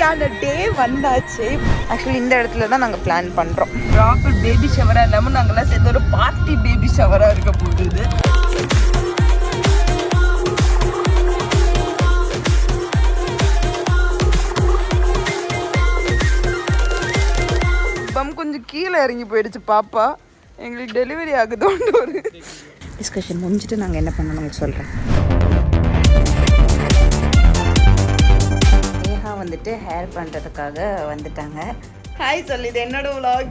இன்னைக்கான டே வந்தாச்சு. ஆக்சுவலி இந்த இடத்துல தான் நாங்கள் பிளான் பண்ணுறோம் ப்ராப்பர் பேபி ஷவராக இல்லாமல் நாங்கள்லாம் சேர்ந்து ஒரு பார்ட்டி பேபி ஷவராக இருக்க போகுது. பம் கொஞ்சம் கீழே இறங்கி போயிடுச்சு பாப்பா. எங்களுக்கு டெலிவரி ஆகுதோன்னு ஒரு டிஸ்கஷன் முடிஞ்சுட்டு நாங்கள் என்ன பண்ணணும் சொல்கிறேன் வந்துட்டு ஹேர் பண்ணுறதுக்காக வந்துட்டாங்க. ஹாய் சொல்லி இது என்னோட vlog.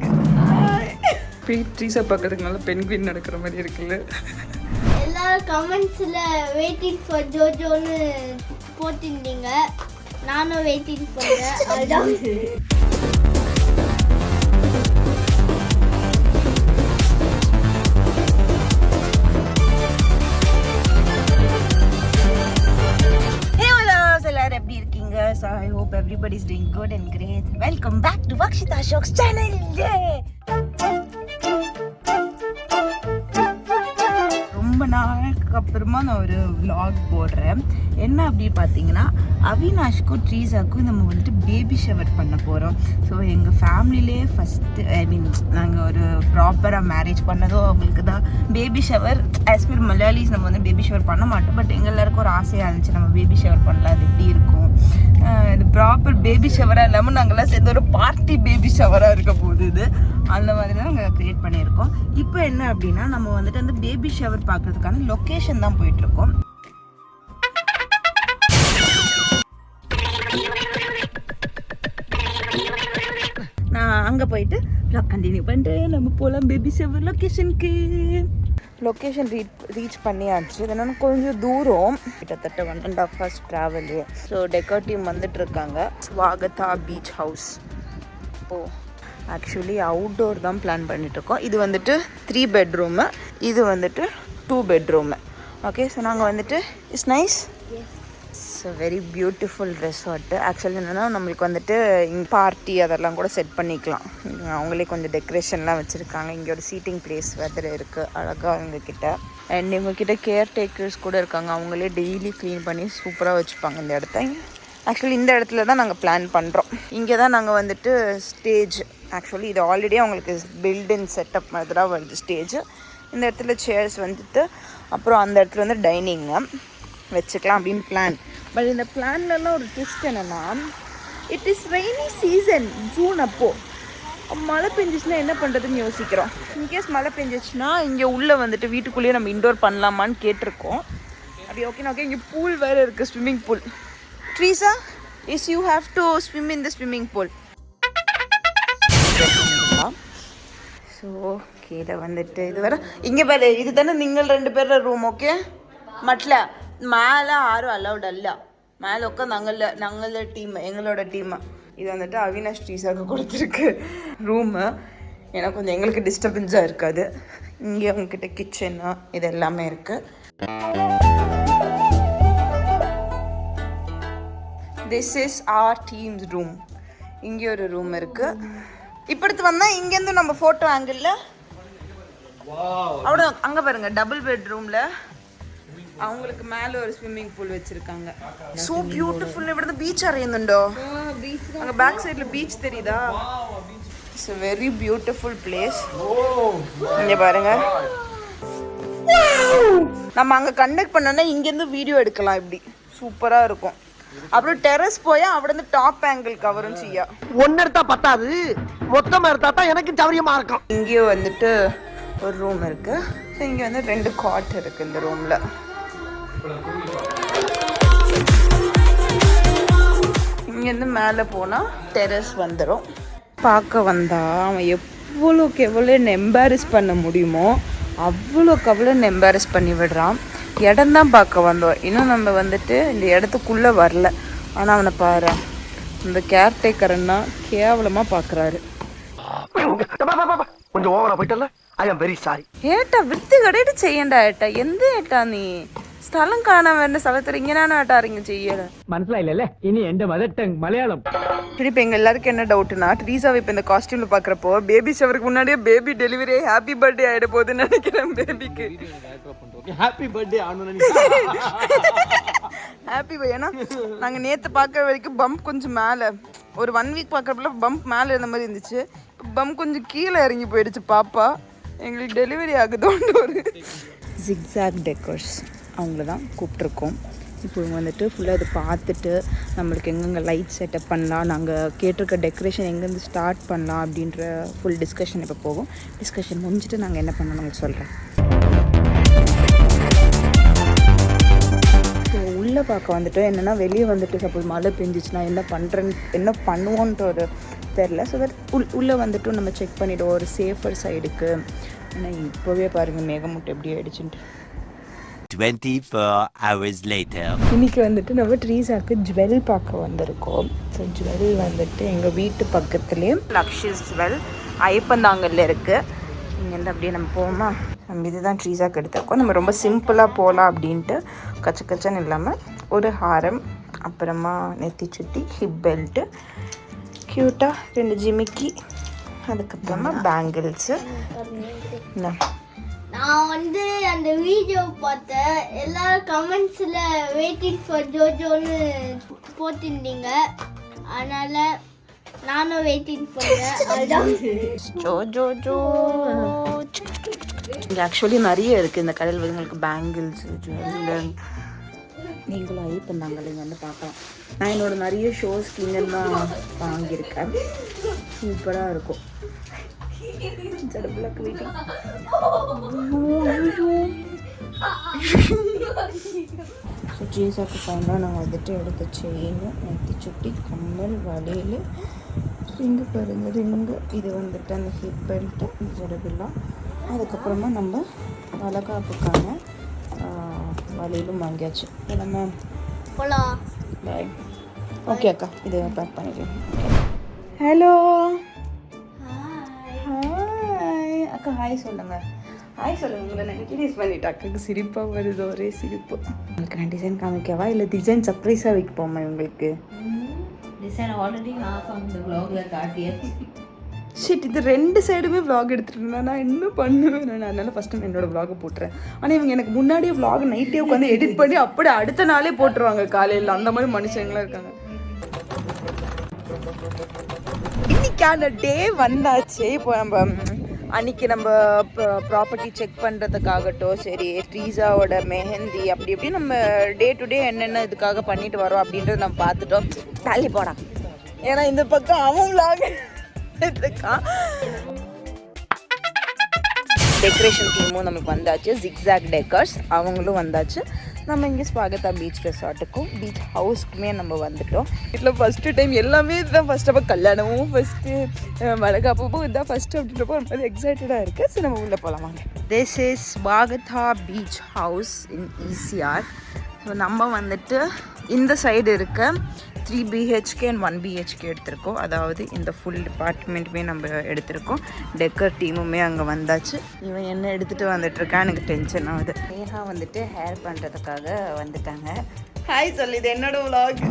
ட்ரீஸை பார்க்கறதுக்கு பெண் குயின் நடக்கிற மாதிரி இருக்குல்ல. எல்லாரும் கமெண்ட்ஸில் வெயிட்டிங் ஃபார் ஜோஜோன்னு போட்டிருந்தீங்க. நானும் வெயிட்டிங் பண்ணுறேன் அதுதான் everybody's doing good and good Welcome back to Vakshita Ashok's channel. Channel ரொம்ப நாளுக்கு அப்புறமா நான் ஒரு விலாக் போடுறேன். என்ன அப்படி பார்த்தீங்கன்னா அவினாஷ்க்கும் ட்ரீஸாக்கும் நம்ம வந்துட்டு பேபி ஷவர் பண்ண போகிறோம் ஸோ எங்கள் ஃபேமிலிலே ஃபஸ்ட்டு ஐ மீன் நாங்கள் ஒரு ப்ராப்பராக மேரேஜ் பண்ணதும் அவங்களுக்கு தான் baby shower as per Malayalis நம்ம வந்து பேபி ஷவர் பண்ண மாட்டோம். பட் எங்கள் எல்லாருக்கும் ஒரு ஆசையாக இருந்துச்சு நம்ம பேபி ஷவர் பண்ணலாம். அது எப்படி இருக்கும்? இது ப்ராப்பர் பேபி ஷவராக இல்லாமல் நாங்கள்லாம் சேர்ந்து ஒரு பார்ட்டி பேபி ஷவராக இருக்க போகுது இது. அந்த மாதிரி தான் நாங்கள் க்ரியேட் பண்ணியிருக்கோம். இப்போ என்ன அப்படின்னா நம்ம வந்துட்டு அந்த பேபி ஷவர் பார்க்கறதுக்கான லொக்கேஷன் தான் போயிட்டுருக்கோம். நான் அங்கே போயிட்டு கண்டினியூ பண்ணுறேன் நம்ம போகலாம் பேபி ஷவர் லொக்கேஷனுக்கு லொக்கேஷன் ரீட் ரீச் பண்ணியாச்சு. என்னென்னா கொஞ்சம் தூரம். கிட்டத்தட்ட one and half hours travel so deco team வந்துட்டு இருக்காங்க Swagatha beach house oh actually outdoor தான் பிளான் பண்ணிட்டு இருக்கோம் இது வந்துட்டு த்ரீ பெட்ரூமு இது வந்துட்டு டூ பெட்ரூமு ஓகே ஸோ நாங்கள் வந்துட்டு it's nice it's very beautiful resort actually என்னென்னா நம்மளுக்கு வந்துட்டு இங்கே பார்ட்டி அதெல்லாம் கூட செட் பண்ணிக்கலாம். அவங்களே கொஞ்சம் டெக்கரேஷன்லாம் வச்சுருக்காங்க. இங்கே ஒரு சீட்டிங் பிளேஸ் வெதர் இருக்குது அழகாக இவங்கக்கிட்ட அண்ட் இவங்கக்கிட்ட கேர் டேக்கர்ஸ் கூட இருக்காங்க. அவங்களே டெய்லி க்ளீன் பண்ணி சூப்பராக வச்சுப்பாங்க இந்த இடத்த. ஆக்சுவலி இந்த இடத்துல தான் நாங்கள் பிளான் பண்ணுறோம் இங்கே தான் நாங்கள் வந்துட்டு ஸ்டேஜ் ஆக்சுவலி இது ஆல்ரெடி அவங்களுக்கு பில்டிங் செட்டப் மாதிரி தான் வருது ஸ்டேஜ் இந்த இடத்துல சேர்ஸ் வந்துட்டு அப்புறம் அந்த இடத்துல வந்து டைனிங்கு வச்சுக்கலாம் அப்படின்னு பிளான் பட் இந்த பிளான்லலாம் ஒரு ட்விஸ்ட் என்னென்னா it is rainy season June அப்போது மழை பெஞ்சிச்சுன்னா என்ன பண்ணுறதுன்னு யோசிக்கிறோம். இன்கேஸ் மழை பெஞ்சிச்சுன்னா இங்கே உள்ளே வந்துட்டு வீட்டுக்குள்ளேயே நம்ம இன்டோர் பண்ணலாமான்னு கேட்டிருக்கோம். அப்படி ஓகே ஓகே இங்கே பூல் வேறு இருக்குது swimming pool Treesa is you have to swim in the swimming pool so கீழே வந்துட்டு இது வர இங்கே பாரு இது தானே நீங்கள் ரெண்டு பேர் ரூம் ஓகே மட்ல. மேலே யாரும் அலௌட் அல்ல மேலே உட்காந்து நாங்கள நாங்கள டீம் எங்களோட டீம் இது வந்துட்டு அவினாஷ் டீஸாக்கு கொடுத்துருக்கு ரூமு ஏன்னா கொஞ்சம் எங்களுக்கு டிஸ்டர்பன்ஸாக இருக்காது இங்கே உங்ககிட்ட கிச்சனு இது எல்லாமே இருக்குது this is our teams room இங்கே ஒரு ரூம் இருக்கு இப்போ எடுத்து வந்தா இங்கேருந்து நம்ம ஃபோட்டோ ஆங்கிளில் அவ்வளோ அங்கே பாருங்க டபுள் பெட்ரூமில் அவங்களுக்கு മേലെ ஒரு ஸ்விம்மிங் பூல் വെച്ചിരിക്കാങ്ക സോ ബ്യൂട്ടിഫുൾ ഇവിടുന്ന് பீச் അറിയുന്നുണ്ടോ ബീച്ച് பேக் സൈഡിൽ பீச் தெரியுதா? It's a very beautiful place ഇങ്ങനെ பாருங்க. நம்ம அங்கே கண்டக்ட் பண்ணோன்னா இங்கேருந்து வீடியோ எடுக்கலாம் இப்படி. சூப்பராக இருக்கும். அப்புறம் டெரஸ் போய் அவிடந்து டாப் ஆங்கிள் கவரும் செய்யா. ஒன்னு எடுத்தா பத்தாது. மொத்தமா எடுத்தா தான் எனக்கு சௌரியமா இருக்கும். இங்கேயும் வந்துட்டு ஒரு ரூம் இருக்கு. இங்க வந்து ரெண்டு காட் இருக்கு இந்த ரூம்ல இங்கேருந்து மேலே போனால் டெரஸ் வந்துடும். பார்க்க வந்தா அவன் எவ்வளோக்கு எவ்வளோ நெம்பாரிஸ் பண்ண முடியுமோ அவ்வளோக்கு அவ்வளோ எம்பாரஸ் பண்ணி விடுறான். இடம் தான் பார்க்க வந்தோம். இன்னும் நம்ம வந்துட்டு இந்த இடத்துக்குள்ளே வரல. ஆனால் அவனை பாரு இந்த கேர்டேக்கர்னா கேவலமாக பார்க்குறாரு. கொஞ்சம் ஓவரா போயிட்டல ஐ ஆம் வெரி சாரி ஏட்டா வித்து கடையிட்டு செய்யண்டா ஏட்டா எந்த ஏட்டா நீ? സ്ഥലം കാണാൻ വരുന്ന സ്ഥലത്ത് ഇങ്ങനെയാണ് ഏട്ടാ ഇറങ്ങി ചെയ്യല് മനസ്സിലായില്ലല്ലേ ഇനി എന്റെ മദർ ടങ് മലയാളം இப்போ எங்க எல்லாருக்கும் என்ன டவுட்னா ட்ரீஸாவை இப்போ இந்த காஸ்டியூம்ல பாக்குறப்போ பேபி ஷவருக்கு முன்னாடியே பேபி டெலிவரி ஹாப்பி பர்த்டே ஆயிட போகுதுன்னு நினைக்கிறேன் பேபிக்கு ஹாப்பி பர்த்டே ஆனு ஹாப்பி ஏன்னா நாங்க நேத்து பார்க்குற வரைக்கும் பம்ப் கொஞ்சம் மேல ஒரு ஒன் வீக் பார்க்குறப்பல பம்ப் மேலே இருந்த மாதிரி இருந்துச்சு இப்போ பம்ப் கொஞ்சம் கீழே இறங்கி போயிடுச்சு பாப்பா எங்களுக்கு டெலிவரி ஆகுதோன்னு ஒரு ஜிக்ஸாக் டெக்கர்ஸ் அவங்கள தான் கூப்பிட்ருக்கோம். இப்போ வந்துட்டு ஃபுல்லாக இது பார்த்துட்டு நம்மளுக்கு எங்கெங்கே லைட் செட்டப் பண்ணலாம் நாங்கள் கேட்டிருக்க டெக்கரேஷன் எங்கேருந்து ஸ்டார்ட் பண்ணலாம் அப்படின்ற ஃபுல் டிஸ்கஷன் இப்போ போகும். டிஸ்கஷன் முடிஞ்சுட்டு நாங்கள் என்ன பண்ணணும் உங்களுக்கு சொல்கிறேன் ஸோ உள்ளே பார்க்க வந்துட்டு என்னென்னா வெளியே வந்துட்டு சப்போஸ் மழை பெஞ்சிச்சுன்னா என்ன பண்ணுறேன்னு என்ன பண்ணுவோன்ற ஒரு தெரில ஸோ தட் உள் உள்ளே வந்துட்டு நம்ம செக் பண்ணிவிடுவோம் ஒரு சேஃபர் சைடுக்கு ஏன்னா இப்போவே பாருங்கள் மேகமூட்டை எப்படி ஆகிடுச்சுன்ட்டு 24 hours later. இன்னைக்கு வந்துட்டு நம்ம ட்ரீஸாக்கு ஜுவல் பார்க்க வந்திருக்கோம். ஸோ ஜுவல் வந்துட்டு எங்கள் வீட்டு பக்கத்துலேயே லக்ஷிஸ் ஜுவல் ஐப்பந்தாங்கல்ல இருக்குது இங்கேருந்து அப்படியே நம்ம போவோமா? நம்ம இதுதான் ட்ரீஸாக்கு எடுத்திருக்கோம். நம்ம ரொம்ப சிம்பிளாக போகலாம் அப்படின்ட்டு கச்ச கச்சன்னு இல்லாமல் ஒரு ஹாரம் அப்புறமா நெத்தி சுட்டி ஹிப் பெல்ட்டு க்யூட்டாக ரெண்டு ஜிமிக்கி அதுக்கப்புறமா பேங்கிள்ஸு என்ன நான் வந்து அந்த வீடியோ பார்த்தேன் எல்லாரும் கமெண்ட்ஸில் வெயிட்டிங் ஃபார் ஜோஜோன்னு போட்டிருந்தீங்க. அதனால் நானும் வெயிட்டிங் பண்ணுறேன் அதுதான் ஜோ ஜோ ஜோ. இங்கே ஆக்சுவலி நிறைய இருக்குது இந்த கடையில் வந்து உங்களுக்கு பேங்கிள்ஸ் ஜுவல் நீங்களும் ஐ பண்ணாங்க நீங்கள் வந்து பார்க்கலாம். நான் என்னோட நிறைய ஷோஸ்க்கு இங்கே தான் வாங்கியிருக்கேன். சூப்பராக இருக்கும். ஜடபுலக்கு வெயிட்டிங் ஸோ ஜீசாக்கு ஃபைனலாக நாங்கள் வந்துட்டு எடுத்த செயின் நெத்தி சுட்டி கம்மல் வளையல் ரிங்கு பாருங்க ரிங்கு. இது வந்துட்டு அந்த ஹிப் பெல்ட்டு ஜடபில்லா அதுக்கப்புறமா நம்ம வளகாப்புக்கான வளையலும் வாங்கியாச்சு. போலாம். பாய் ஓகே அக்கா இதை பேக் பண்ணிடுறேன். ஹலோ அக்கா ஹாய் சொல்லுங்க. ஹாய் சொல்லுங்க உங்களை நான் இன்ட்ரடியூஸ் பண்ணிட்டேன் அக்காவுக்கு சிரிப்பாக வருது ஒரே சிரிப்பு. உங்களுக்கு நான் டிசைன் காமிக்கவா? இல்லை டிசைன் சர்ப்ரைஸாக வைப்போமா உங்களுக்கு டிசைன் ஆல்ரெடி ஹாஃப் வ்ளாக்ல காட்டியாச்சு ஷிட் இது ரெண்டு சைடுமே எடுத்துட்டு இருந்தா நான் என்ன பண்ணுவேன்? நான் அதனால ஃபர்ஸ்ட் டைம் என்னோட vlog போட்டுறேன். ஆனால் இவங்க எனக்கு முன்னாடியே vlog நைட்டே உட்காந்து எடிட் பண்ணி அப்படியே அடுத்த நாளே போட்டுருவாங்க காலையில். அந்த மாதிரி மனுஷங்களாம் இருக்காங்க. இன்னைக்கான டே வந்தாச்சு. இப்போ நம்ம அன்னைக்கு நம்ம ப்ராப்பர்ட்டி செக் பண்ணுறதுக்காகட்டும் சரி ட்ரீஸாவோட மெஹந்தி அப்படி இப்படி நம்ம டே டு டே என்னென்ன இதுக்காக பண்ணிட்டு வரோம் அப்படின்றத நம்ம பார்த்துட்டோம். தள்ளி போடா. ஏன்னா இந்த பக்கம் அவங்களாக இருக்கான். டெக்கரேஷன் டீமும் நமக்கு வந்தாச்சு. ஜிக்ஸாக் டெக்கர்ஸ் அவங்களும் வந்தாச்சு. நம்ம இங்கே ஸ்வாகதா பீச் ரெசார்ட்டுக்கும் பீச் ஹவுஸ்க்குமே நம்ம வந்துட்டோம். வீட்டில் ஃபஸ்ட்டு டைம் எல்லாமே இதுதான் ஃபஸ்ட் அப்போ கல்யாணமும் ஃபஸ்ட்டு வளகாப்பும் இதுதான் ஃபஸ்ட்டு அப்படின்றப்போ ஒரு மாதிரி எக்ஸைட்டடாக இருக்குது சரி நம்ம உள்ளே போகலாம் வாங்க. This is Swagatha beach house in ECR so நம்ம வந்துட்டு இந்த சைடு இருக்க three BHK and one BHK எடுத்திருக்கோம். அதாவது இந்த ஃபுல் டிபார்ட்மெண்ட்டுமே நம்ம எடுத்திருக்கோம். டெக்கர் டீமுமே அங்கே வந்தாச்சு. இவன் என்ன எடுத்துகிட்டு வந்துட்டுருக்கான் எனக்கு டென்ஷன் ஆகுது. நேஹா வந்துட்டு ஹேர் பண்ணுறதுக்காக வந்துட்டாங்க. ஹாய் சொல்லு இது என்னோட விலாக்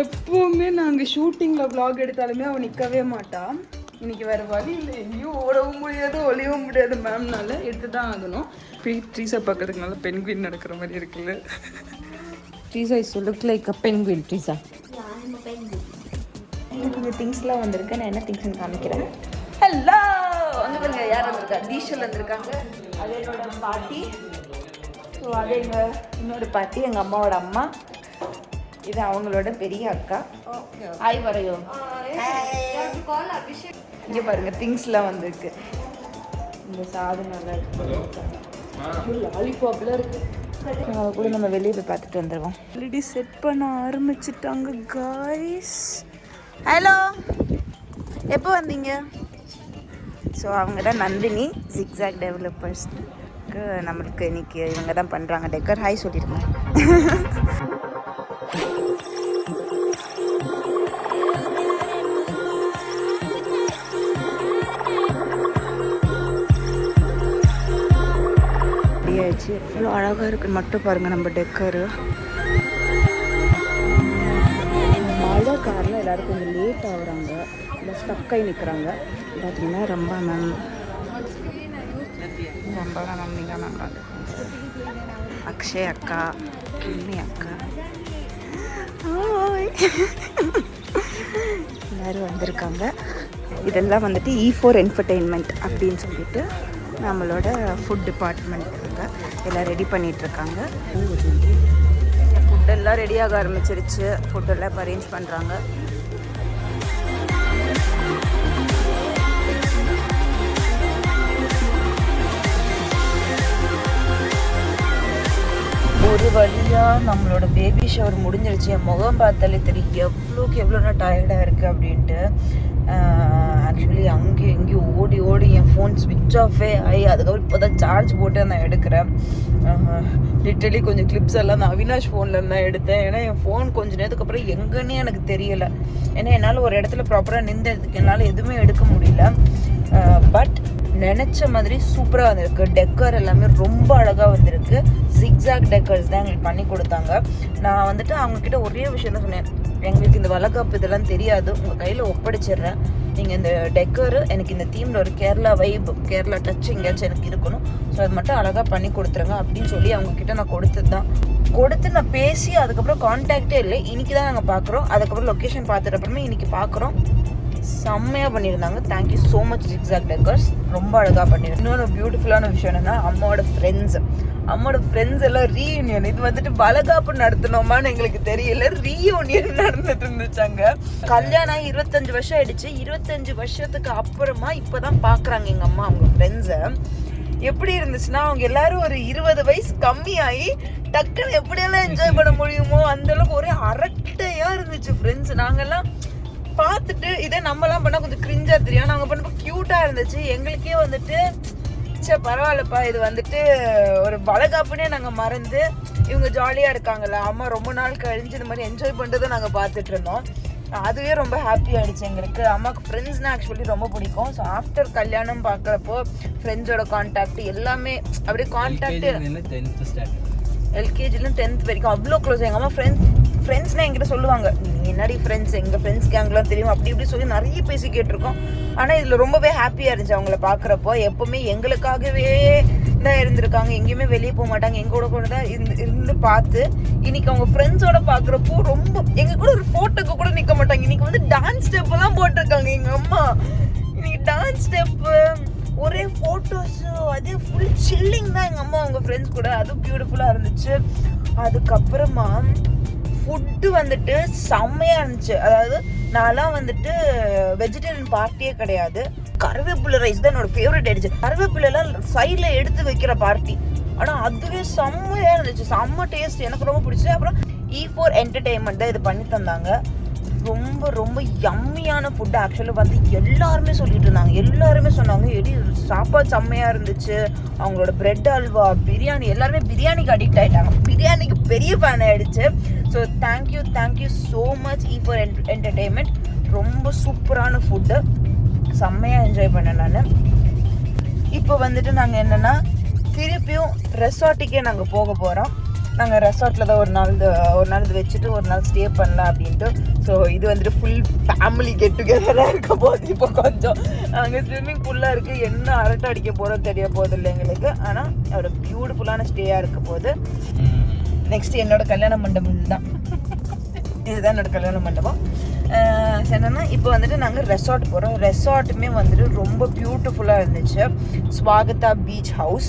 எப்போவுமே நாங்கள் ஷூட்டிங்கில் விலாக் எடுத்தாலுமே அவன் நிற்கவே மாட்டான் இன்னைக்கு வேறு வழி இல்லை எங்கேயும் ஓடவும் முடியாது ஒளியவும் முடியாது மேம்னால எடுத்து தான் ஆகணும் போய் ட்ரீஸை பார்க்கறதுக்கு நல்லா பென்குயின் நடக்கிற மாதிரி இருக்குல்ல Treesa is look like a penguin Treesa கொஞ்சம் திங்ஸ்லாம் வந்திருக்கு நான் என்ன திங்ஸ்னு காமிக்கிறேன் ஹலோ வந்து பாருங்க யார் வந்திருக்கா டீஷல் வந்திருக்காங்க அது என்னோட பாட்டி ஸோ அது எங்கள் இன்னொரு பாட்டி எங்கள் அம்மாவோட அம்மா இது அவங்களோட பெரிய அக்கா ஹாய் வரையோ இங்கே பாருங்க திங்ஸ்லாம் வந்திருக்கு. இந்த சாதனம்லாம் இருக்கு. லாலிபாப்லாம் இருக்கு. அதை கூட நம்ம வெளியே போய் பார்த்துட்டு வந்துடுவோம் ஆல்ரெடி செட் பண்ண ஆரம்பிச்சிட்டாங்க காய்ஸ் ஹலோ எப்போ வந்தீங்க? ஸோ அவங்க தான் நந்தினி ஜிக்ஸாக் டெவலப்பர்ஸ்க்கு நம்மளுக்கு இன்னைக்கு இவங்க தான் பண்ணுறாங்க டெக்கர் ஹாய் சொல்லியிருக்கேன் எவ்வளோ அழகாக இருக்குன்னு மட்டும் பாருங்கள் நம்ம டெக்கரு மழை காரில் எல்லோரும் கொஞ்சம் லேட் ஆகுறாங்க. இல்லை ஸ்டக்காகி நிற்கிறாங்க பார்த்தீங்கன்னா ரொம்ப மேம் ரொம்ப மேம் நீங்கள் மேம் அக்ஷய் அக்கா கிம்மி அக்கா. எல்லோரும் வந்திருக்காங்க. இதெல்லாம் வந்துட்டு இ ஃபோர் என்டர்டெயின்மெண்ட் அப்படின்னு சொல்லிட்டு நம்மளோட ஃபுட் டிபார்ட்மெண்ட் எல்லாம் ரெடி பண்ணிகிட்ருக்காங்க ஃபுட்டெல்லாம் ரெடியாக ஆரம்பிச்சிருச்சு. ஃபுட்டெல்லாம் அரேஞ்ச் பண்ணுறாங்க ஒரு வழியாக நம்மளோட பேபி ஷவர் முடிஞ்சிருச்சு. என் முகம் பார்த்தாலே தெரியும். எவ்வளோக்கு எவ்வளோ நான் டயர்டாக இருக்குது அப்படின்ட்டு. ஆக்சுவலி அங்கேயும் இங்கேயும் ஓடி ஓடி என் ஃபோன் ஸ்விட்ச் ஆஃபே ஆகி அதுக்கப்புறம் இப்போ தான் சார்ஜ் போட்டு நான் எடுக்கிறேன். லிட்டலி கொஞ்சம் கிளிப்ஸ் எல்லாம் நான் அவினாஷ் ஃபோனில் தான் எடுத்தேன். ஏன்னா என் ஃபோன் கொஞ்ச நேரத்துக்கு அப்புறம் எங்கன்னே எனக்கு தெரியலை. ஏன்னா என்னால் ஒரு இடத்துல ப்ராப்பராக நின்றதுக்கு என்னால் எதுவுமே எடுக்க முடியல. பட் நினச்ச மாதிரி சூப்பராக வந்திருக்கு. டெக்கர் எல்லாமே ரொம்ப அழகாக வந்திருக்கு. ஜிக்ஸாக் டெக்கர்ஸ் தான் எங்களுக்கு பண்ணி கொடுத்தாங்க. நான் வந்துட்டு அவங்கக்கிட்ட ஒரே விஷயம் தான் சொன்னேன். எங்களுக்கு இந்த வளகாப்பு இதெல்லாம் தெரியாது. உங்கள் கையில் ஒப்படைச்சிடுறேன். நீங்கள் இந்த டெக்கரு எனக்கு இந்த தீமில் ஒரு கேரளா வைப் கேரளா டச் எங்கேயாச்சும் எனக்கு இருக்கணும். ஸோ அது மட்டும் அழகாக பண்ணி கொடுத்துருங்க அப்படின்னு சொல்லி அவங்கக்கிட்ட நான் கொடுத்தது தான். கொடுத்து நான் பேசி அதுக்கப்புறம் கான்டாக்டே இல்லை. இன்றைக்கி தான் நாங்கள் பார்க்குறோம். அதுக்கப்புறம் லொக்கேஷன் பார்த்துட்டு அப்புறமே இன்னைக்கு பார்க்குறோம். செம்மையாக பண்ணியிருந்தாங்க. Thank you so much zigzag deckers ரொம்ப அழகாக பண்ணியிருந்தாங்க. இன்னொரு பியூட்டிஃபுல்லான விஷயம் என்னன்னா அம்மாவோட ஃப்ரெண்ட்ஸ் அம்மோட ஃப்ரெண்ட்ஸ் எல்லாம் ரீயூனியன் இது வந்துட்டு வளகாப்பு நடத்தணுமான்னு எங்களுக்கு தெரியல. ரீயூனியன் நடந்துட்டு இருந்துச்சாங்க. கல்யாணம் ஆகி இருபத்தஞ்சு வருஷம் ஆயிடுச்சு. இருபத்தஞ்சு வருஷத்துக்கு அப்புறமா இப்போதான் பார்க்குறாங்க எங்கள் அம்மா அவங்க ஃப்ரெண்ட்ஸை எப்படி இருந்துச்சுன்னா அவங்க எல்லாரும் ஒரு இருபது வயசு கம்மியாகி டக்குன்னு எப்படியெல்லாம் என்ஜாய் பண்ண முடியுமோ அந்த அளவுக்கு ஒரே அரட்டையா இருந்துச்சு ஃப்ரெண்ட்ஸ் நாங்கெல்லாம் பார்த்துட்டு இதே நம்மலாம் பண்ணால் கொஞ்சம் கிரிஞ்சாக தெரியும். நாங்கள் பண்ணப்போ க்யூட்டாக இருந்துச்சு. எங்களுக்கே வந்துட்டு சே பரவாயில்லப்பா. இது வந்துட்டு ஒரு வளகாப்புனே நாங்கள் மறந்து இவங்க ஜாலியாக இருக்காங்கல்ல. அம்மா ரொம்ப நாள் கழிஞ்சு இந்த மாதிரி என்ஜாய் பண்ணுறதை நாங்கள் பார்த்துட்டு இருந்தோம். அதுவே ரொம்ப ஹாப்பி ஆயிடுச்சு எங்களுக்கு. அம்மாவுக்கு ஃப்ரெண்ட்ஸ்னால் ஆக்சுவலி ரொம்ப பிடிக்கும். ஸோ ஆஃப்டர் கல்யாணம் பார்க்குறப்போ ஃப்ரெண்ட்ஸோட கான்டாக்ட் எல்லாமே அப்படியே கான்டாக்ட் எல்கேஜிலும் டென்த் வரைக்கும். அவ்வளோ க்ளோஸ் எங்கள் அம்மா ஃப்ரெண்ட்ஸ் ஃப்ரெண்ட்ஸ்னால் என்கிட்ட சொல்லுவாங்க நீங்கள் என்னடி ஃப்ரெண்ட்ஸ் எங்கள் ஃப்ரெண்ட்ஸ் கேங்லாம் தெரியும்? அப்படி இப்படி சொல்லி நிறைய பேசி கேட்டிருக்கோம். ஆனால் இதில் ரொம்பவே ஹாப்பியாக இருந்துச்சு அவங்கள பார்க்குறப்போ எப்போவுமே எங்களுக்காகவே தான் இருந்திருக்காங்க. எங்கேயுமே வெளியே போக மாட்டாங்க. எங்களோட கூட தான் இருந்து இருந்து பார்த்து இன்னைக்கு அவங்க ஃப்ரெண்ட்ஸோட பார்க்குறப்போ ரொம்ப எங்கள் கூட ஒரு ஃபோட்டோக்கு கூட நிற்க மாட்டாங்க. இன்னைக்கு வந்து டான்ஸ் ஸ்டெப்பெல்லாம் போட்டிருக்காங்க எங்கள் அம்மா. இன்னைக்கு டான்ஸ் ஸ்டெப்பு ஒரே ஃபோட்டோஸு அது ஃபுல் சில்லிங் தான் எங்கள் அம்மா அவங்க ஃப்ரெண்ட்ஸ் கூட. அதுவும் பியூட்டிஃபுல்லாக இருந்துச்சு. அதுக்கப்புறமா ஃபுட்டு வந்துட்டு செம்மையாக இருந்துச்சு. அதாவது நான்லாம் வந்துட்டு வெஜிடேரியன் பார்ட்டியே கிடையாது. கருவேப்பிலை ரைஸ் தான் என்னோட ஃபேவரட் ஆயிடுச்சு. கருவேப்பிலைலாம் சைடில் எடுத்து வைக்கிற பார்ட்டி ஆனால் அதுவே செம்மையாக இருந்துச்சு. செம்ம டேஸ்ட் எனக்கு ரொம்ப பிடிச்சது. அப்புறம் இ ஃபோர் என்டர்டெயின்மெண்ட் தான் இது பண்ணி தந்தாங்க. ரொம்ப ரொம்ப யம்மியான ஃபுட்டு ஆக்சுவலாக வந்து எல்லாருமே சொல்லிட்டு இருந்தாங்க. எல்லாருமே சொன்னாங்க எடி சாப்பாடு செம்மையாக இருந்துச்சு. அவங்களோட பிரெட் அல்வா பிரியாணி. எல்லாருமே பிரியாணிக்கு அடிக்ட் ஆகிட்டாங்க பிரியாணிக்கு பெரிய ஃபேன் ஆகிடுச்சு so thank you thank you so much E for entertainment ரொம்ப சூப்பரான ஃபுட்டு செம்மையாக என்ஜாய் பண்ணேன் நான். இப்போ வந்துட்டு நாங்கள் என்னென்னா திருப்பியும் ரெசார்ட்டுக்கே நாங்கள் போக போகிறோம் நாங்கள் ரெசார்ட்டில் தான் ஒரு நாள் ஒரு நாள் இது வச்சுட்டு ஒரு நாள் ஸ்டே பண்ணலாம் அப்படின்ட்டு. ஸோ இது வந்துட்டு ஃபுல் ஃபேமிலி கெட் டுகெதராக இருக்க போகுது. இப்போ கொஞ்சம் நாங்கள் ஸ்விம்மிங் பூலாக இருக்குது என்ன அரட்டை அடிக்க போகிறோம் தெரிய போகுது இல்லை எங்களுக்கு. ஆனால் ஒரு பியூட்டிஃபுல்லான ஸ்டேயாக இருக்க போகுது. நெக்ஸ்ட் என்னோட கல்யாண மண்டபம் தான் இதுதான் என்னோட கல்யாண மண்டபம். என்னென்னா என்னன்னா இப்போ வந்துட்டு நாங்கள் ரெசார்ட் போகிறோம் ரெசார்ட்டுமே வந்துட்டு ரொம்ப பியூட்டிஃபுல்லாக இருந்துச்சு. ஸ்வாகதா பீச் ஹவுஸ்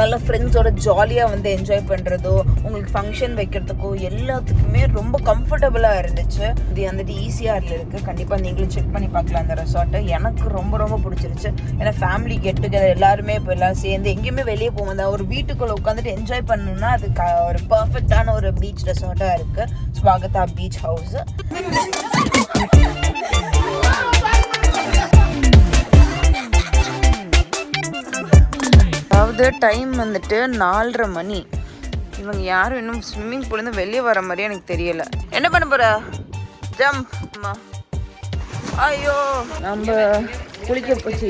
நல்ல ஃப்ரெண்ட்ஸோட ஜாலியாக வந்து என்ஜாய் பண்ணுறதோ உங்களுக்கு ஃபங்க்ஷன் வைக்கிறதுக்கோ எல்லாத்துக்குமே ரொம்ப கம்ஃபர்டபுளாக இருந்துச்சு. இது வந்துட்டு ஈஸியாரில் இருக்குது கண்டிப்பாக நீங்களும் செக் பண்ணி பார்க்கலாம் அந்த ரெசார்ட்டை எனக்கு ரொம்ப ரொம்ப பிடிச்சிருச்சு. ஏன்னா ஃபேமிலி கெட் டுகெதர் எல்லாருமே இப்போ எல்லாம் சேர்ந்து எங்கேயுமே வெளியே போக ஒரு வீட்டுக்குள்ளே உட்காந்துட்டு என்ஜாய் பண்ணணும்னா அது க ஒரு பர்ஃபெக்டான ஒரு பீச் ரெசார்ட்டாக இருக்குது ஸ்வாகதா பீச் ஹவுஸ் அதாவது டைம் வந்துட்டு நாலரை மணி. இவங்க யாரும் இன்னும் ஸ்விம்மிங் பூலேருந்து வெளியே வர மாதிரி எனக்கு தெரியல. என்ன பண்ண போற? ஜம்ப் அம்மா. ஐயோ. நம்ம குளிக்க போச்சு.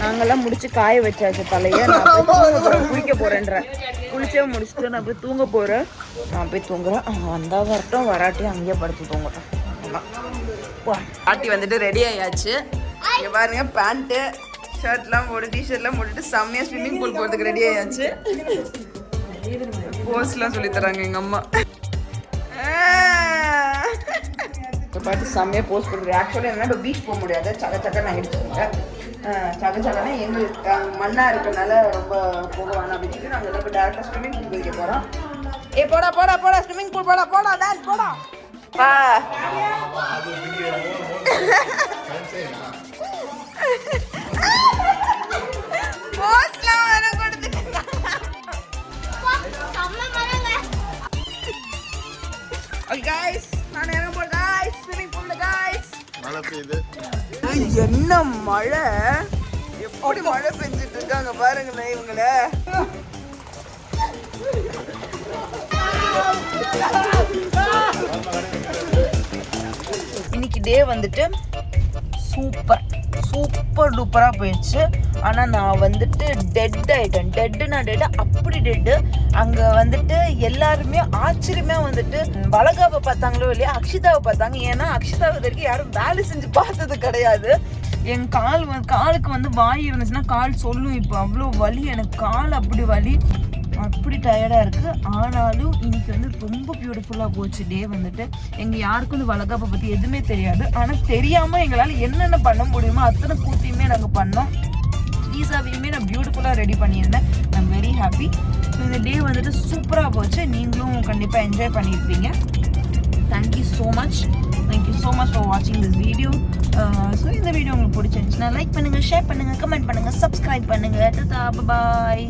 நாங்கெல்லாம் முடிச்சு காய வச்சாச்சு தலைய. நான் போய் குளிக்க போறேன்றேன் குளிச்சே முடிச்சுட்டு நான் போய் தூங்க போறேன். நான் போய் தூங்குறேன். வந்தா வரட்டும். வராட்டி அங்கேயே படுத்து தூங்கட்டும். பாட்டி வந்துட்டு ரெடி ஆயாச்சு. இங்க பாருங்க பேண்ட்டு ஷர்ட்லாம் போட்டு டிஷர்ட்லாம் போட்டுட்டு செம்மையா ஸ்விம்மிங் பூல் போகிறதுக்கு ரெடி ஆயாச்சு. போஸ்லாம் சொல்லி தராங்க எங்க அம்மா. பாட்டு செம்மையாக போஸ்ட் கொடுக்குறேன் ஆக்சுவலி என்னன்னா இப்போ பீச் போக முடியாது. சக சக்க நான் எடுத்துக்கோங்க சக சகனா எங்களுக்கு அஹ், மண்ணா இருக்கனால ரொம்ப போக வேணாம் அப்படின்னு நாங்கள் எல்லாம் இப்போ டேரக்டாக ஸ்விம்மிங் பூல் போய்க்க போகிறோம் ஏ போடா போடா போடா ஸ்விம்மிங் பூல் போடா போடா டான்ஸ் போடா. பா. போஸ்ட்லாம் வேற கொடுத்துட்டு போஸ்ட்லாம் நான் இறங்க போறேன். கைஸ் என்ன மழை? எப்படி மழை பெஞ்சிட்டு இருக்காங்க பாருங்களேன் இவங்கள. இன்னைக்கு டே வந்துட்டு சூப்பர் சூப்பர் டூப்பராக போயிடுச்சு. ஆனால் நான் வந்துட்டு டெட் ஆயிட்டேன். டெட்டுனா டெட் அப்படி டெட்டு அங்கே வந்துட்டு எல்லாருமே ஆச்சரியமாக வந்துட்டு வளகாவை பார்த்தாங்களோ இல்லையா அக்ஷிதாவை பார்த்தாங்க. ஏன்னா அக்ஷிதாவை வரைக்கும் யாரும் வேலை செஞ்சு பார்த்தது கிடையாது. என் கால் வந்து காலுக்கு வந்து வாய் இருந்துச்சுன்னா கால் சொல்லும். இப்போ அவ்வளோ வலி எனக்கு கால் அப்படி வலி. அப்படி டயர்டாக இருக்குது ஆனாலும் இன்னைக்கு வந்து ரொம்ப பியூட்டிஃபுல்லாக போச்சு. டே வந்துட்டு எங்கள் யாருக்கும் இந்த வளகாப்பை பற்றி எதுவுமே தெரியாது. ஆனால் தெரியாமல் எங்களால் என்னென்ன பண்ண முடியுமோ அத்தனை கூட்டியுமே நாங்கள் பண்ணோம். ஈஸாவையுமே நான் பியூட்டிஃபுல்லாக ரெடி பண்ணியிருந்தேன். ஐம் வெரி ஹாப்பி இந்த டே வந்துட்டு சூப்பராக போச்சு. நீங்களும் கண்டிப்பாக என்ஜாய் பண்ணியிருப்பீங்க. Thank you so much thank you so much for வாட்சிங் திஸ் வீடியோ ஸோ இந்த வீடியோ உங்களுக்கு பிடிச்சிருந்துச்சுன்னா லைக் பண்ணுங்கள் ஷேர் பண்ணுங்கள் கமெண்ட் பண்ணுங்கள் சப்ஸ்கிரைப் பண்ணுங்கள் பாய்